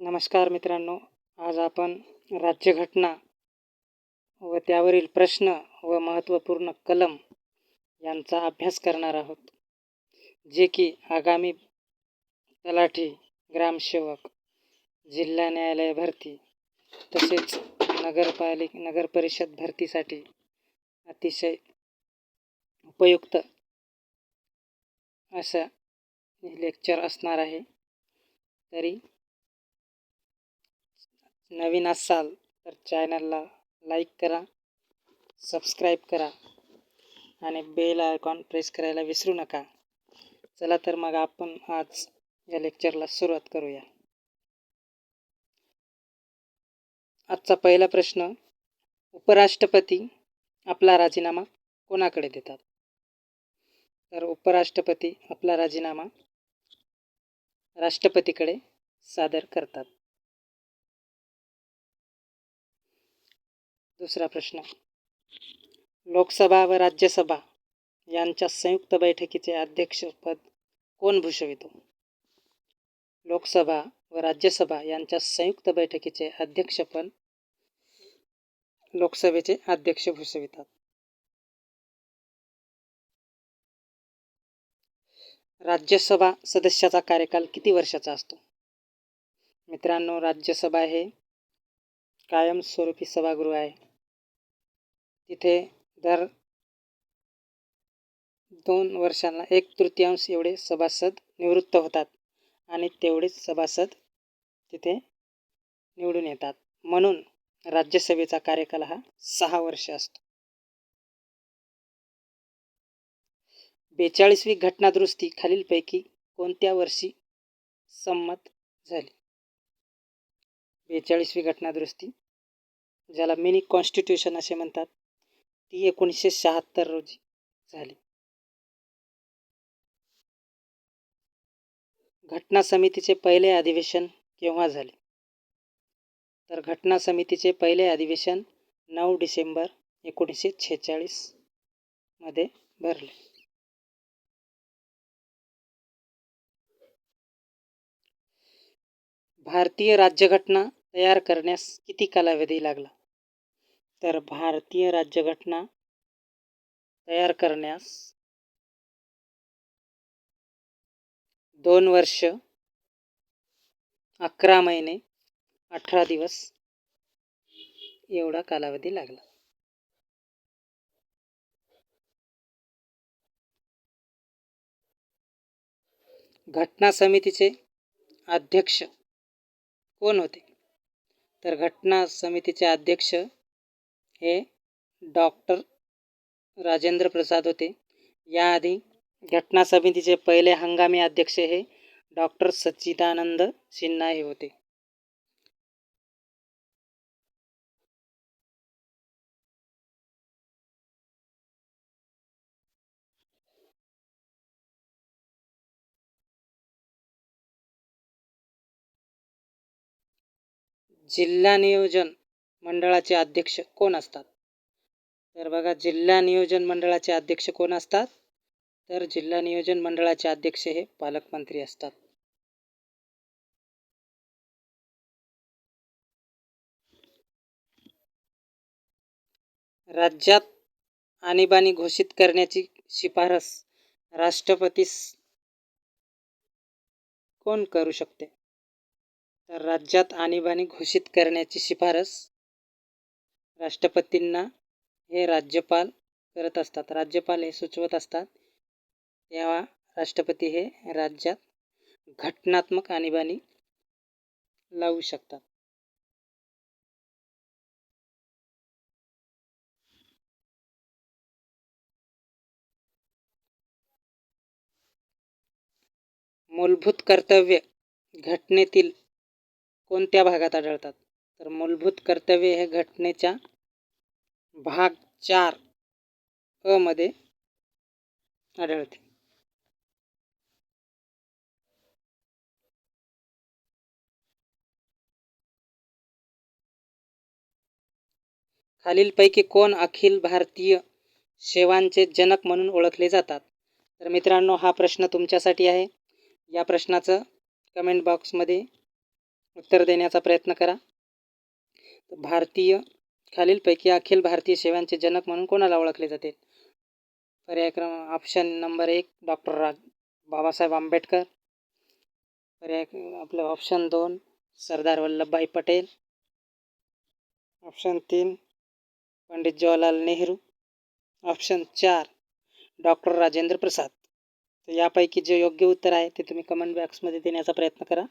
नमस्कार मित्रांनो आज आपण राज्यघटना व त्यावरील प्रश्न व महत्त्वपूर्ण कलम यांचा अभ्यास करणार आहोत. जे की आगामी तलाठी ग्रामसेवक जिल्हा न्यायालय भरती तसेच नगरपालिक नगरपरिषद भरतीसाठी अतिशय उपयुक्त असं लेक्चर असणार आहे. तरी नवीन असाल तर चॅनलला लाईक करा सबस्क्राईब करा आणि बेल आयकॉन प्रेस करायला विसरू नका. चला तर मग आपण आज या लेक्चरला सुरुवात करूया. आजचा पहिला प्रश्न उपराष्ट्रपती आपला राजीनामा कोणाकडे देतात? तर उपराष्ट्रपती आपला राजीनामा राष्ट्रपतीकडे सादर करतात. दुसरा प्रश्न. लोकसभा व राज्यसभा यांच्या संयुक्त बैठकीचे अध्यक्षपद कोण भूषवितो? लोकसभा व राज्यसभा यांच्या संयुक्त बैठकीचे अध्यक्षपद लोकसभेचे अध्यक्ष भूषवितात. राज्यसभा सदस्याचा कार्यकाल किती वर्षाचा असतो? मित्रांनो राज्यसभा हे कायमस्वरूपी सभागृह आहे. तिथे दर दोन वर्षांना एक तृतीयांश एवढे सभासद निवृत्त होतात आणि तेवढेच सभासद तिथे निवडून येतात. म्हणून राज्यसभेचा कार्यकाल हा सहा वर्ष असतो. बेचाळीसवी घटनादुरुस्ती खालीलपैकी कोणत्या वर्षी संमत झाली? बेचाळीसवी घटनादुरुस्ती ज्याला मिनी कॉन्स्टिट्यूशन असे म्हणतात ती एकोणीसशे शहात्तर रोजी झाली. घटना समितीचे पहिले अधिवेशन केव्हा झाले? तर घटना समितीचे पहिले अधिवेशन नऊ डिसेंबर एकोणीसशे छेचाळीसमध्ये भरले. भारतीय राज्यघटना तयार करण्यास किती कालावधी लागला? तर भारतीय राज्यघटना तयार करण्यास दोन वर्ष अकरा महिने अठरा दिवस एवढा कालावधी लागला. घटना समितीचे अध्यक्ष कोण होते? तर घटना समितीचे अध्यक्ष हे डॉक्टर राजेंद्र प्रसाद होते. याआधी घटना समितीचे पहिले हंगामी अध्यक्ष हे डॉक्टर सच्चिदानंद सिन्हा हे होते. जिल्हा नियोजन मंडळाचे अध्यक्ष कोण असतात? तर बघा जिल्हा नियोजन मंडळाचे अध्यक्ष कोण असतात? तर जिल्हा नियोजन मंडळाचे अध्यक्ष हे पालकमंत्री असतात. राज्यात आणीबाणी घोषित करण्याची शिफारस राष्ट्रपतीस कोण करू शकते? तर राज्यात आणीबाणी घोषित करण्याची शिफारस राष्ट्रपतींना हे राज्यपाल करत असतात. राज्यपाल हे सुचवत असतात. तेव्हा राष्ट्रपती हे राज्यात घटनात्मक आणीबाणी लावू शकतात. मूलभूत कर्तव्य घटनेतील कोणत्या भागात आढळतात? तर मूलभूत कर्तव्य हे घटनेच्या भाग चार अ मध्ये आढळते. खालीलपैकी कोण अखिल भारतीय सेवांचे जनक म्हणून ओळखले जातात? तर मित्रांनो हा प्रश्न तुमच्यासाठी आहे. या प्रश्नाचं कमेंट बॉक्समध्ये उत्तर देण्याचा प्रयत्न करा. भारतीय खालीलपैकी अखिल भारतीय सेवांचे जनक म्हणून कोणाला ओळखले जाते? पर्याय क्रमांक ऑप्शन नंबर एक डॉक्टर राज बाबासाहेब आंबेडकर. पर्याय आपलं ऑप्शन दोन सरदार वल्लभभाई पटेल. ऑप्शन तीन पंडित जवाहरलाल नेहरू. ऑप्शन चार डॉक्टर राजेंद्र प्रसाद. तर यापैकी जे योग्य उत्तर आहे ते तुम्ही कमेंट बॉक्समध्ये देण्याचा प्रयत्न करा.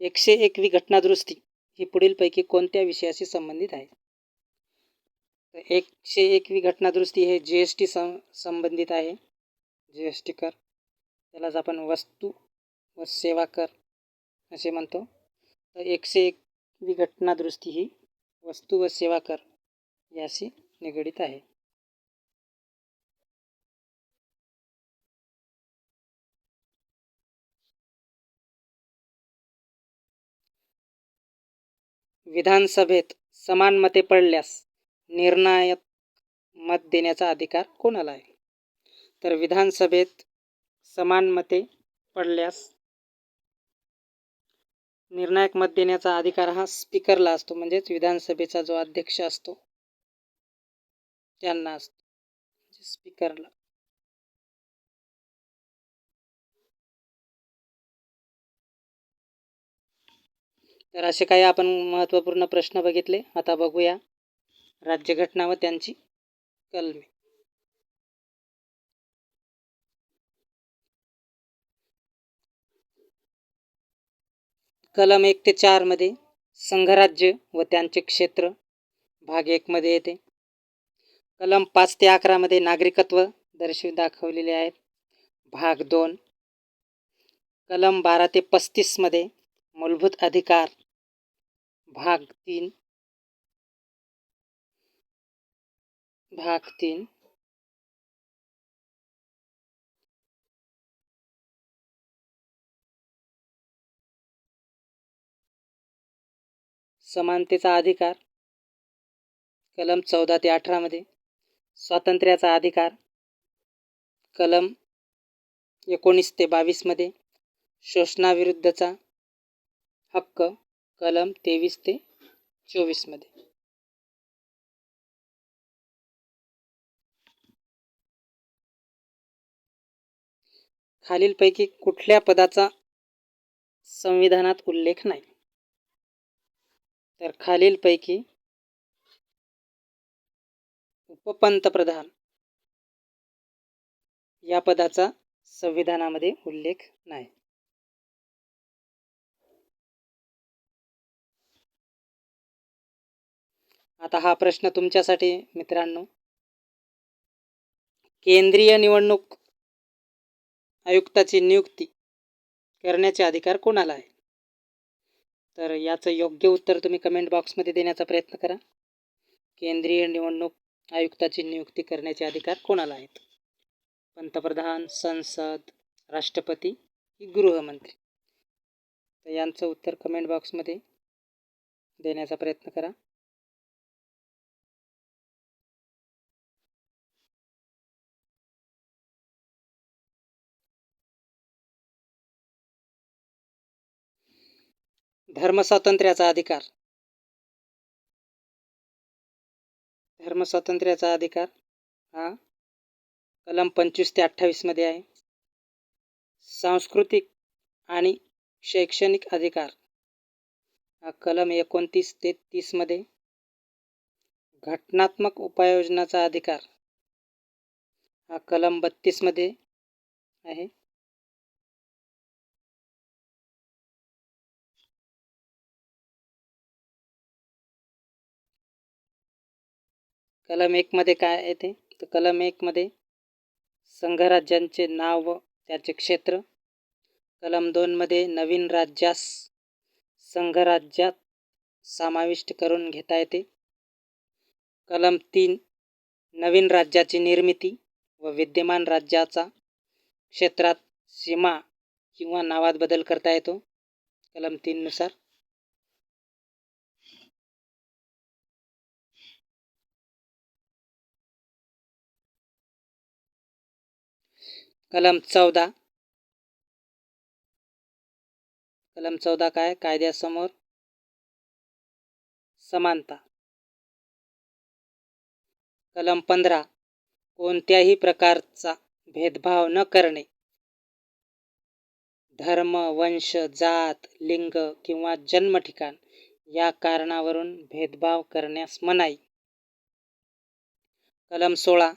एकशे एकवी घटनादुरुस्ती ही पुढीलपैकी कोणत्या विषयाशी संबंधित आहे? तर एकशे एकवी घटनादुरुस्ती हे जी एस टी सं संबंधित आहे. जी एस टी कर. त्यालाच आपण वस्तू व सेवा कर असे म्हणतो. तर एकशे एकवी घटनादुरुस्ती ही वस्तू व सेवा कर याशी निगडीत आहे. विधानसभेत समान मते पडल्यास निर्णायक मत देण्याचा अधिकार कोणाला आहे? तर विधानसभेत समान मते पडल्यास निर्णायक मत देण्याचा अधिकार हा स्पीकरला असतो म्हणजेच विधानसभेचा जो अध्यक्ष असतो त्यांना असतो म्हणजे स्पीकरला. तर असे काही आपण महत्त्वपूर्ण प्रश्न बघितले. आता बघूया राज्यघटना व त्यांची कलमे. कलम एक ते चारमध्ये संघराज्य व त्यांचे क्षेत्र भाग एकमध्ये येते. कलम पाच ते अकरामध्ये नागरिकत्व दर्शवी दाखवलेले आहेत. भाग दोन. कलम बारा ते पस्तीसमध्ये मूलभूत अधिकार. भाग तीन. भाग तीन. समानतेचा अधिकार. कलम चौदा ते अठरामध्ये स्वातंत्र्याचा अधिकार. कलम एकोणीस ते बावीसमध्ये शोषणाविरुद्धचा हक्क कलम तेवीस ते चोवीसमध्ये खालीलपैकी कुठल्या पदाचा संविधानात उल्लेख नाही? तर खालीलपैकी उपपंतप्रधान या पदाचा संविधानामध्ये उल्लेख नाही. आता हा प्रश्न तुमच्यासाठी मित्रांनो. केंद्रीय निवडणूक आयुक्ताची नियुक्ती करण्याचे अधिकार कोणाला आहे? तर याचं योग्य उत्तर तुम्ही कमेंट बॉक्समध्ये देण्याचा प्रयत्न करा. केंद्रीय निवडणूक आयुक्ताची नियुक्ती करण्याचे अधिकार कोणाला आहेत? पंतप्रधान संसद राष्ट्रपती की गृहमंत्री? तर यांचं उत्तर कमेंट बॉक्समध्ये देण्याचा प्रयत्न करा. धर्मस्वातंत्र्याचा अधिकार. धर्मस्वातंत्र्याचा अधिकार हा कलम पंचवीस ते अठ्ठावीसमध्ये आहे. सांस्कृतिक आणि शैक्षणिक अधिकार हा कलम एकोणतीस ते तीसमध्ये घटनात्मक उपाययोजनाचा अधिकार हा कलम बत्तीसमध्ये आहे. कलम एकमध्ये काय येते तर कलम एकमध्ये संघराज्यांचे नाव व त्याचे क्षेत्र. कलम दोनमध्ये नवीन राज्यास संघराज्यात समाविष्ट करून घेता येते. कलम तीन नवीन राज्याची निर्मिती व विद्यमान राज्याचा क्षेत्रात सीमा किंवा नावात बदल करता येतो. कलम तीननुसार कलम चौदा. कलम चौदा काय? कायद्यासमोर. समानता. कलम पंधरा. कोणत्याही प्रकारचा भेदभाव न करणे. धर्म वंश जात लिंग किंवा जन्म ठिकाण या कारणावरून भेदभाव करण्यास मनाई. कलम सोळा.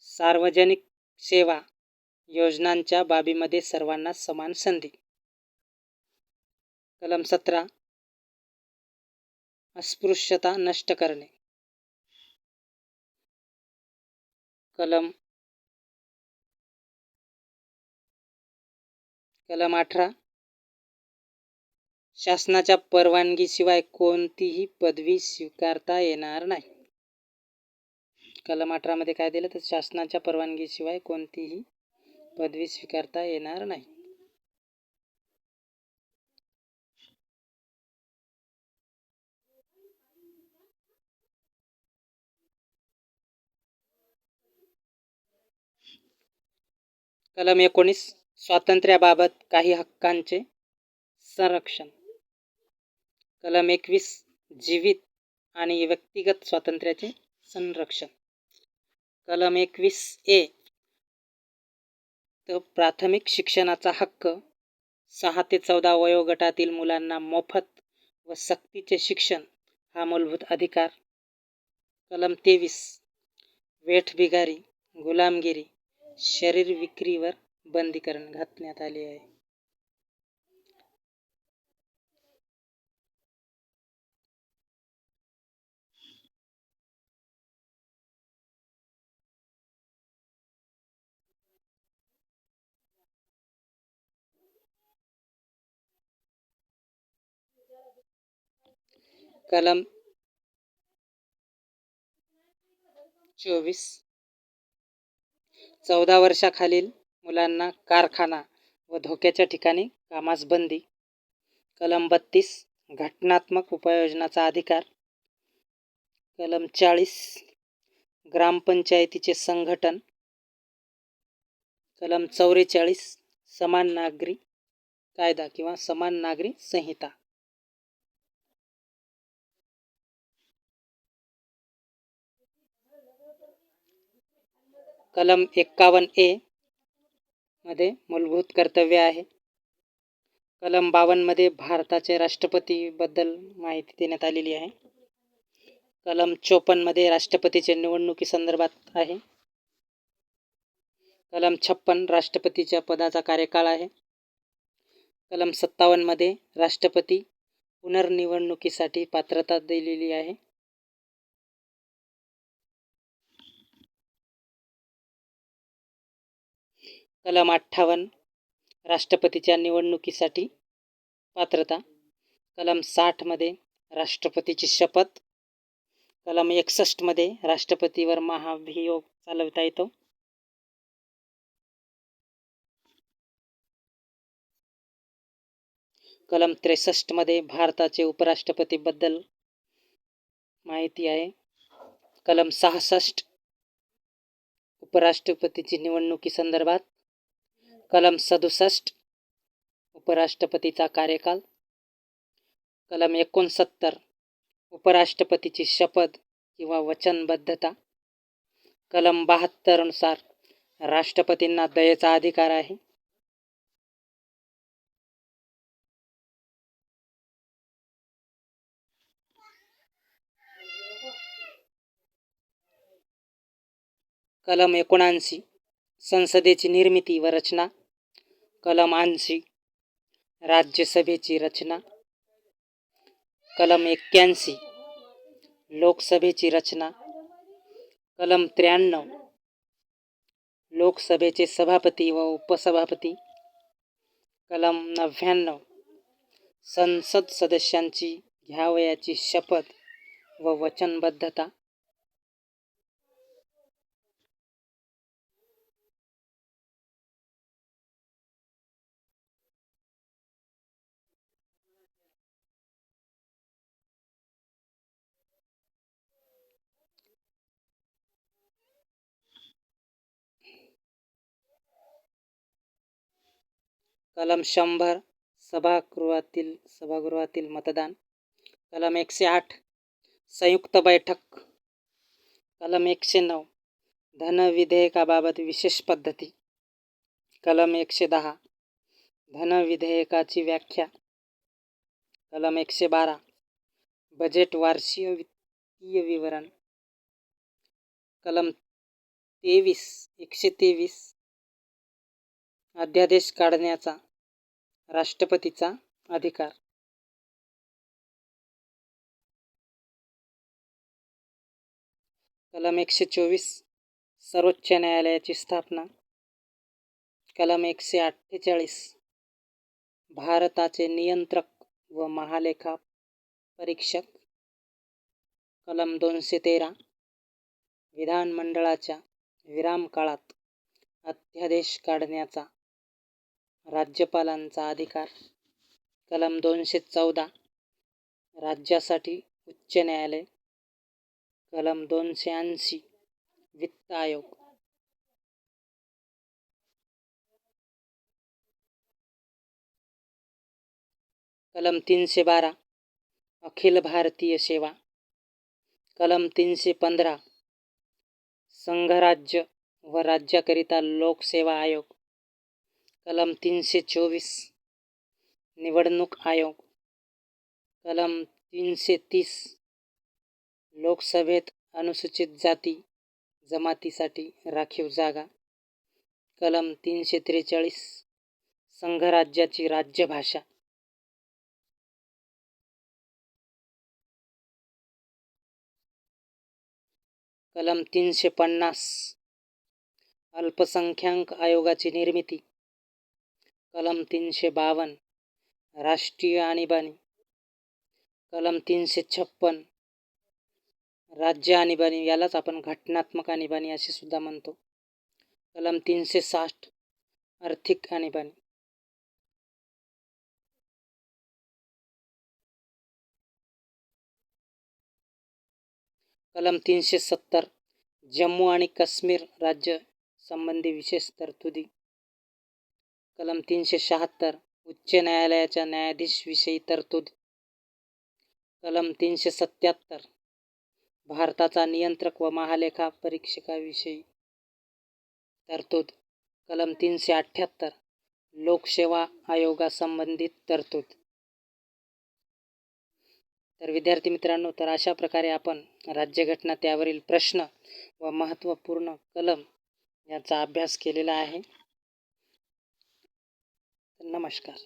सार्वजनिक सेवा योजनांच्या बाबीमध्ये सर्वांना समान संधी. कलम सतरा. अस्पृश्यता नष्ट करणे. कलम कलम अठरा. शासनाच्या परवानगीशिवाय कोणतीही पदवी स्वीकारता येणार नाही. कलम अठरामध्ये काय दिलं तर शासनाच्या परवानगीशिवाय कोणतीही पदवी स्वीकारता येणार नाही. कलम एकोणीस स्वातंत्र्याबाबत काही हक्कांचे संरक्षण. कलम एकवीस जीवित आणि व्यक्तिगत स्वातंत्र्याचे संरक्षण. कलम एकवीस ए. तर प्राथमिक शिक्षणाचा हक्क सहा ते चौदा वयोगटातील मुलांना मोफत व सक्तीचे शिक्षण हा मूलभूत अधिकार. कलम तेवीस. वेठबिगारी गुलामगिरी शरीर विक्रीवर बंदीकरण घातण्यात आले आहे. कलम चोवीस चौदा वर्षाखालील मुलांना कारखाना व धोक्याच्या ठिकाणी कामास बंदी कलम बत्तीस घटनात्मक उपाययोजनाचा अधिकार. कलम चाळीस ग्रामपंचायतीचे संघटन. कलम चौवेचाळीस समान नागरी कायदा किंवा समान नागरी संहिता. कलम एक्कावन्न ए मध्ये मूलभूत कर्तव्य आहे. कलम बावन्नमध्ये भारताचे राष्ट्रपतीबद्दल माहिती देण्यात आलेली आहे. कलम चोपन्नमध्ये राष्ट्रपतीचे निवडणुकीसंदर्भात आहे. कलम छप्पन राष्ट्रपतीच्या पदाचा कार्यकाळ आहे. कलम सत्तावन्नमध्ये राष्ट्रपती पुनर्निवडणुकीसाठी पात्रता दिलेली आहे. कलम अठ्ठावन्न राष्ट्रपतीच्या निवडणुकीसाठी पात्रता कलम साठमध्ये राष्ट्रपतीची शपथ कलम एकसष्टमध्ये राष्ट्रपतीवर महाभियोग चालवता येतो. कलम त्रेसष्टमध्ये भारताचे उपराष्ट्रपतीबद्दल माहिती आहे. कलम सहासष्ट उपराष्ट्रपतीची निवडणुकीसंदर्भात कलम सदुसष्ट उपराष्ट्रपतीचा कार्यकाल. कलम एकोणसत्तर उपराष्ट्रपतीची शपथ किंवा वचनबद्धता. कलम बहात्तरनुसार राष्ट्रपतींना दयेचा अधिकार आहे. कलम एकोणऐंशी संसदेची निर्मिती व रचना कलम ऐंशी राज्यसभेची रचना कलम एक्क्याऐंशी लोकसभेची रचना कलम त्र्याण्णव लोकसभेचे सभापती व उपसभापती कलम नव्याण्णव संसद सदस्यांची घ्यावयाची शपथ व वचनबद्धता कलम शंभर सभागृहातील सभागृहातील मतदान. कलम एकशे आठ संयुक्त बैठक. कलम एकशे नऊ धन विधेयकाबाबत विशेष पद्धती. कलम एकशे दहा धन विधेयकाची व्याख्या. कलम एकशे बारा बजेट वार्षिक वित्तीय विवरण. कलम तेवीस एकशे तेवीस अध्यादेश काढण्याचा. राष्ट्रपतीचा अधिकार. कलम एकशे चोवीस सर्वोच्च न्यायालयाची स्थापना. कलम एकशे अठ्ठेचाळीस भारताचे नियंत्रक व महालेखा परीक्षक. कलम दोनशे तेरा विधानमंडळाच्या विरामकाळात अध्यादेश काढण्याचा राज्यपालांचा अधिकार. कलम दोनशे चौदा. राज्यासाठी उच्च न्यायालय. कलम दोनशे ऐंशी. वित्त आयोग. कलम तीनशे बारा. अखिल भारतीय सेवा. कलम तीनशे पंधरा. संघराज्य व राज्याकरिता लोकसेवा आयोग. कलम तीनशे चोवीस निवडणूक आयोग. कलम तीनशे तीस लोकसभेत अनुसूचित जाती जमातीसाठी राखीव जागा. कलम तीनशे त्रेचाळीस संघराज्याची राज्यभाषा. कलम तीनशे पन्नास अल्पसंख्याक आयोगाची निर्मिती. कलम तीनशे बावन्न राष्ट्रीय आणीबाणी. कलम तीनशे छप्पन राज्य आणीबाणी यालाच आपण घटनात्मक आणीबाणी असे सुद्धा म्हणतो. कलम तीनशे साठ आर्थिक आणीबाणी. कलम तीनशे सत्तर जम्मू आणि काश्मीर राज्य संबंधी विशेष तरतुदी. कलम तीनशे शहात्तर उच्च न्यायालयाच्या न्यायाधीशविषयी तरतूद. कलम तीनशे सत्याहत्तर भारताचा नियंत्रक व महालेखा परीक्षकाविषयी तरतूद. कलम तीनशे अठ्ठ्याहत्तर लोकसेवा आयोगासंबंधित तरतूद. तर विद्यार्थी मित्रांनो तर अशा प्रकारे आपण राज्यघटना त्यावरील प्रश्न व महत्त्वपूर्ण कलम याचा अभ्यास केलेला आहे. नमस्कार.